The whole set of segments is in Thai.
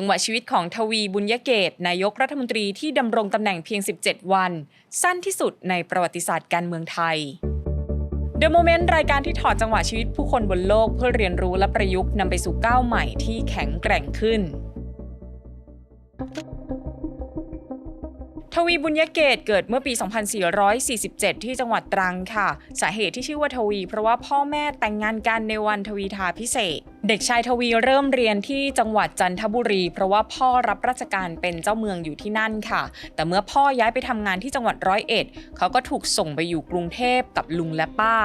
จังหวะชีวิตของทวีบุญยเกต นายกรัฐมนตรีที่ดำรงตำแหน่งเพียง 17 วัน สั้นที่สุดในประวัติศาสตร์การเมืองไทย The Moment รายการที่ถอดจังหวะชีวิตผู้คนบนโลกเพื่อเรียนรู้และประยุกต์นำไปสู่ก้าวใหม่ที่แข็งแกร่งขึ้น ทวีบุญยเกตเกิดเมื่อปี 2447 ที่จังหวัดตรังค่ะ สาเหตุที่ชื่อว่าทวี เพราะว่าพ่อแม่แต่งงานกันในวันทวีทาพิเศษเด็กชายทวีเริ่มเรียนที่จังหวัดจันทบุรี เพราะว่าพ่อรับราชการเป็นเจ้าเมืองอยู่ที่นั่นค่ะ แต่เมื่อพ่อย้ายไปทำงานที่จังหวัดร้อยเอ็ดเขาก็ถูกส่งไปอยู่กรุงเทพกับลุงและป้า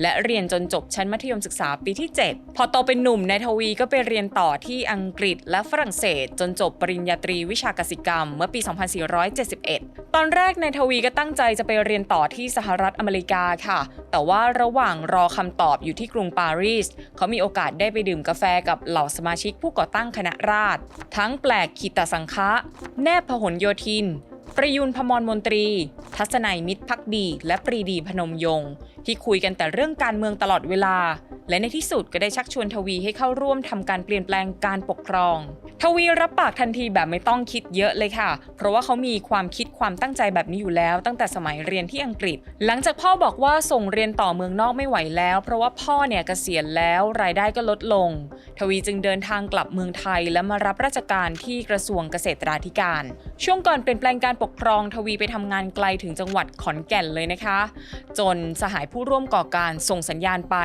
และเรียนจนจบชั้นมัธยมศึกษาปีที่ 7 พอโตเป็นหนุ่มนายทวีก็ไปเรียนต่อที่อังกฤษและฝรั่งเศส จนจบปริญญาตรีวิชากสิกรรม เมื่อปี 2471 ตอนแรกนายทวีก็ตั้งใจจะไปเรียนต่อที่สหรัฐอเมริกาค่ะ แต่ว่าระหว่างรอคำตอบอยู่ที่กรุงปารีส เขามีโอกาสได้ไปดื่มกาแฟกับเหล่าสมาชิกผู้ก่อตั้งคณะราษฎรทั้งแปลกขีตสังคะแนบพหลโยธิน ประยุนพมรมนตรี ทัศนัยมิตรพักดี และปรีดีพนมยงค์ที่คุยกันแต่เรื่องการเมืองตลอดเวลา และในที่สุดก็ได้ชักชวนทวีให้เข้าร่วมทำการเปลี่ยนแปลงการปกครอง ทวีรับปากทันทีแบบไม่ต้องคิดเยอะเลยค่ะ เพราะว่าเขามีความคิดความตั้งใจแบบนี้อยู่แล้วตั้งแต่สมัยเรียนที่อังกฤษ หลังจากพ่อบอกว่าส่งเรียนต่อเมืองนอกไม่ไหวแล้ว เพราะว่าพ่อเนี่ยเกษียณแล้วรายได้ก็ลดลง ทวีจึงเดินทางกลับเมืองไทยและมารับราชการที่กระทรวงเกษตราธิการ ช่วงก่อนเปลี่ยนแปลงการปกครองทวีไปทำงานไกลถึงจังหวัดขอนแก่นเลยนะคะ จนสหายผู้ร่วมก่อการส่งสัญญาณไป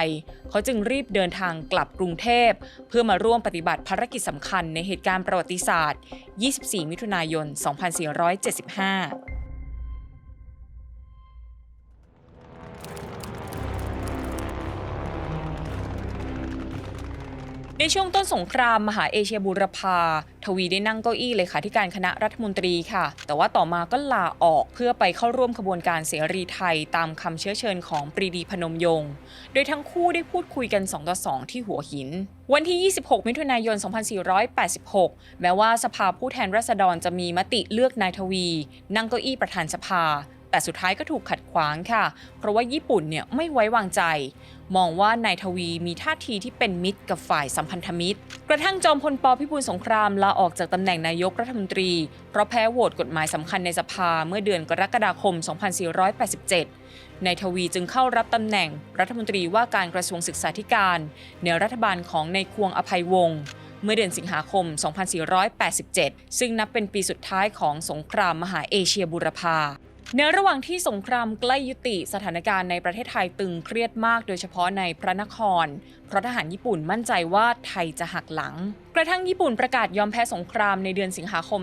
เขาจึงรีบเดินทางกลับกรุงเทพ เพื่อมาร่วมปฏิบัติภารกิจสำคัญในเหตุการณ์ประวัติศาสตร์ 24 มิถุนายน 2475 ในช่วงต้นสงครามมหาเอเชียบูรพา ทวีได้นั่งเก้าอี้เลขาธิการคณะรัฐมนตรีค่ะ แต่ว่าต่อมาก็ลาออกเพื่อไปเข้าร่วมขบวนการเสรีไทยตามคำเชื้อเชิญของปรีดีพนมยงค์โดยทั้งคู่ได้พูดคุยกัน 2 ต่อ 2 ที่หัวหิน วันที่ 26 มิถุนายน 2486 แม้ว่าสภาผู้แทนราษฎรจะมีมติเลือกนายทวี นั่งเก้าอี้ประธานสภา แต่สุดท้ายก็ถูกขัดขวางค่ะ เพราะว่าญี่ปุ่นเนี่ยไม่ไว้วางใจ มองว่านายทวีมีท่าทีที่เป็นมิตรกับฝ่ายสัมพันธมิตร กระทั่งจอมพลปพิบูลสงครามลาออกจากตำแหน่งนายกรัฐมนตรี เพราะแพ้โหวตกฎหมายสำคัญในสภาเมื่อเดือนกรกฎาคม 2487นายทวีจึงเข้ารับตำแหน่งรัฐมนตรีว่าการกระทรวงศึกษาธิการในรัฐบาลของนายควงอภัยวงศ์เมื่อเดือนสิงหาคม 2487 ซึ่งนับเป็นปีสุดท้ายของสงครามมหาเอเชียบูรพา ในระหว่างที่สงครามใกล้ยุติสถานการณ์ในประเทศไทยตึงเครียดมากโดยเฉพาะในพระนคร เพราะทหารญี่ปุ่นมั่นใจว่าไทยจะหักหลัง กระทั่งญี่ปุ่นประกาศยอมแพ้สงครามในเดือนสิงหาคม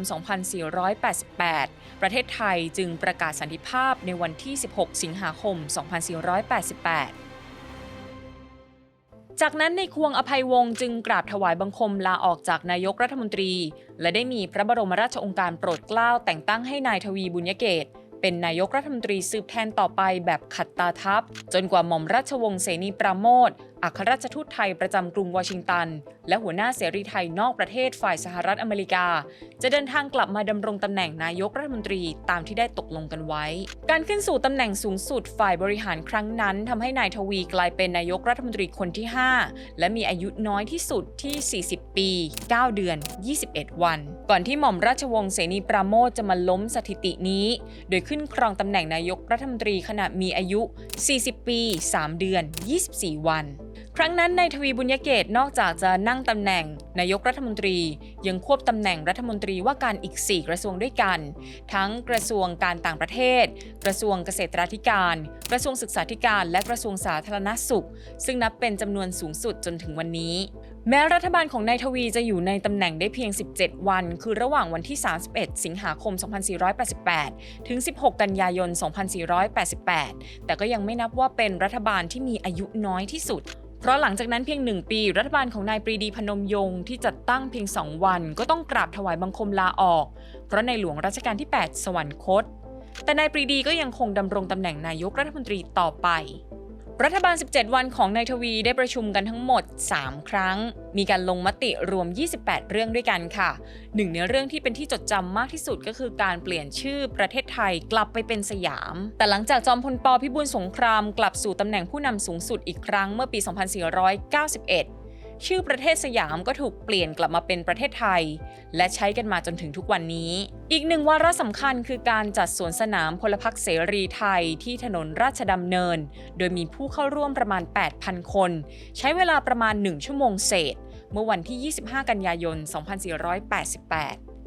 2488 ประเทศไทยจึงประกาศสันติภาพในวันที่ 16 สิงหาคม 2488จากนั้นในควงอภัยวงศ์จึงกราบถวายบังคมลาออกจากนายกรัฐมนตรี และได้มีพระบรมราชองค์การโปรดเกล้าแต่งตั้งให้นายทวีบุญยเกต เป็นนายกรัฐมนตรีสืบแทนต่อไปแบบขัดตาทัพ จนกว่าหม่อมราชวงศ์เสนีปราโมทอัครราชทูตไทยประจำกรุงวอชิงตัน และหัวหน้าเสรีไทยนอกประเทศฝ่ายสหรัฐอเมริกา จะเดินทางกลับมาดำรงตำแหน่งนายกรัฐมนตรีตามที่ได้ตกลงกันไว้ การขึ้นสู่ตำแหน่งสูงสุดฝ่ายบริหารครั้งนั้นทำให้นายทวีกลายเป็นนายกรัฐมนตรีคนที่ 5 และมีอายุน้อยที่สุดที่ 40 ปี 9 เดือน 21 วัน ก่อนที่หม่อมราชวงศ์เสนีปราโมทจะมาล้มสถิตินี้ โดยขึ้นครองตำแหน่งนายกรัฐมนตรีขณะมีอายุ 40 ปี 3 เดือน 24 วัน ครั้งนั้นนายทวีบุญยเกตนอกจากจะนั่งตำแหน่งนายกรัฐมนตรี ยังควบตำแหน่งรัฐมนตรีว่าการอีก 4 กระทรวงด้วยกัน ทั้งกระทรวงการต่างประเทศ กระทรวงเกษตรธิการ กระทรวงศึกษาธิการ และกระทรวงสาธารณสุข ซึ่งนับเป็นจำนวนสูงสุดจนถึงวันนี้ แม้รัฐบาลของนายทวีจะอยู่ในตำแหน่งได้เพียง 17 วัน คือระหว่างวันที่ 31 สิงหาคม 2488 ถึง 16 กันยายน 2488 แต่ก็ยังไม่นับว่าเป็นรัฐบาลที่มีอายุน้อยที่สุด เพราะหลังจากนั้นเพียงหนึ่งปี รัฐบาลของนายปรีดีพนมยงค์ที่จัดตั้งเพียงสองวัน ก็ต้องกราบถวายบังคมลาออก เพราะในหลวงรัชกาลที่ 8 สวรรคต แต่นายปรีดีก็ยังคงดำรงตำแหน่งนายกรัฐมนตรีต่อไป รัฐบาล 17 วันของนายทวีได้ประชุมกันทั้งหมด 3 ครั้ง มีการลงมติรวม 28 เรื่องด้วยกันค่ะ หนึ่งในเรื่องที่เป็นที่จดจำมากที่สุดก็คือการเปลี่ยนชื่อประเทศไทยกลับไปเป็นสยาม แต่หลังจากจอมพลปพิบูลสงคราม กลับสู่ตำแหน่งผู้นำสูงสุดอีกครั้งเมื่อปี 2491 ชื่อประเทศสยามก็ถูกเปลี่ยนกลับมาเป็นประเทศไทย และใช้กันมาจนถึงทุกวันนี้ อีกหนึ่งวาระสำคัญคือการจัดสวนสนามพลพักเสรีไทยที่ถนนราชดำเนิน โดยมีผู้เข้าร่วมประมาณ 8,000 คน ใช้เวลาประมาณ 1 ชั่วโมงเศษ เมื่อวันที่ 25 กันยายน 2488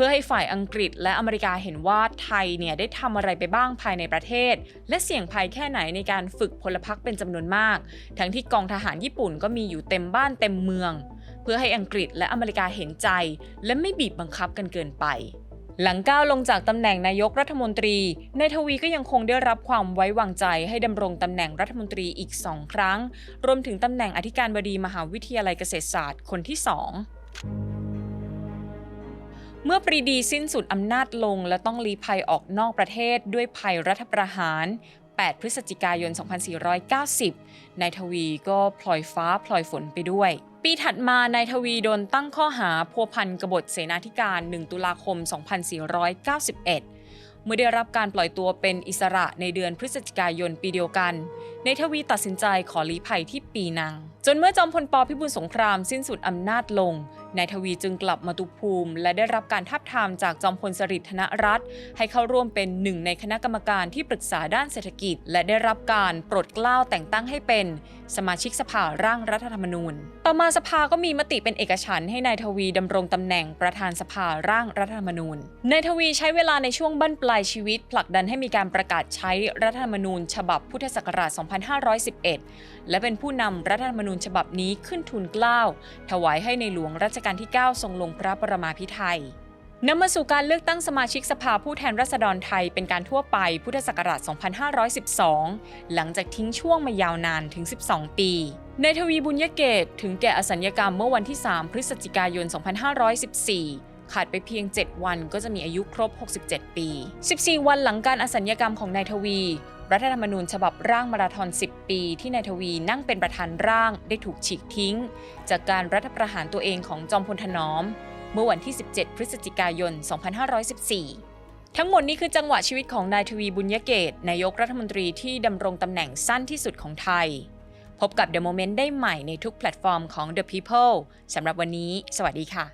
พื่อให้ฝ่ายอังกฤษและอเมริกาเห็นว่าไทยเนี่ยได้ทำอะไรไปบ้างภายในประเทศ และเสี่ยงภัยแค่ไหนในการฝึกพลพรรคเป็นจำนวนมาก ทั้งที่กองทหารญี่ปุ่นก็มีอยู่เต็มบ้านเต็มเมือง เพื่อให้อังกฤษและอเมริกาเห็นใจ และไม่บีบบังคับกันเกินไปหลังก้าวลงจากตำแหน่งนายกรัฐมนตรีนายทวีก็ยังคงได้รับความไว้วางใจให้ดำรงตำแหน่งรัฐมนตรีอีกสองครั้ง รวมถึงตำแหน่งอธิการบดีมหาวิทยาลัยเกษตรศาสตร์คนที่สอง เมื่อปรีดีสิ้นสุดอำนาจลงและต้องลี้ภัยออกนอกประเทศด้วยภัยรัฐประหาร 8 พฤศจิกายน 2490 นายทวีก็พลอยฟ้าพลอยฝนไปด้วย ปีถัดมานายทวีโดนตั้งข้อหาพัวพันกบฏเสนาธิการ 1 ตุลาคม 2491เมื่อได้รับการปล่อยตัวเป็นอิสระในเดือนพฤศจิกายนปีเดียวกันนายทวีตัดสินใจขอลี้ภัยที่ปีนัง จนเมื่อจอมพลปพิบูลสงครามสิ้นสุดอำนาจลงนายทวีจึงกลับมาตุภูมิ และได้รับการทับทามจากจอมพลสฤษดิ์ธนรัตน์ให้เข้าร่วมเป็นหนึ่งในคณะกรรมการที่ปรึกษาด้านเศรษฐกิจ และได้รับการโปรดเกล้าแต่งตั้งให้เป็น สมาชิกสภาร่างรัฐธรรมนูญ ต่อมาสภาก็มีมติเป็นเอกฉันท์ให้นายทวีดำรงตำแหน่งประธานสภาร่างรัฐธรรมนูญ นายทวีใช้เวลาในช่วงบั้นปลายชีวิต ผลักดันให้มีการประกาศใช้รัฐธรรมนูญ ฉบับพุทธศักราช 2511 และเป็นผู้นำรัฐธรรมนูญฉบับนี้ขึ้นทุนเกล้าถวายให้ในหลวงรัชกาลที่ 9 ทรงลงพระประมาพิไทยนำมาสู่การเลือกตั้งสมาชิกสภาผู้แทนราษฎรไทยเป็นการทั่วไปพุทธศักราช 2512 หลังจากทิ้งช่วงมายาวนานถึง 12 ปีนายทวีบุญยเกตถึงแก่อสัญญกรรมเมื่อวันที่ 3 พฤศจิกายน 2514 ขาดไปเพียง 7 วันก็จะมีอายุครบ 67 ปี 14 วันหลังการอสัญญกรรมของนายทวี รัฐธรรมนูญฉบับร่างมาราธอน 10 ปี ที่นายทวีนั่งเป็นประธานร่างได้ถูกฉีกทิ้ง จากการรัฐประหารตัวเองของจอมพลถนอม เมื่อวันที่ 17 พฤศจิกายน 2514 ทั้งหมดนี้คือจังหวะชีวิตของนายทวีบุญยเกตนายกรัฐมนตรีที่ดำรงตำแหน่งสั้นที่สุดของไทย พบกับ The Moment ได้ใหม่ในทุกแพลตฟอร์มของ The People สำหรับวันนี้ สวัสดีค่ะ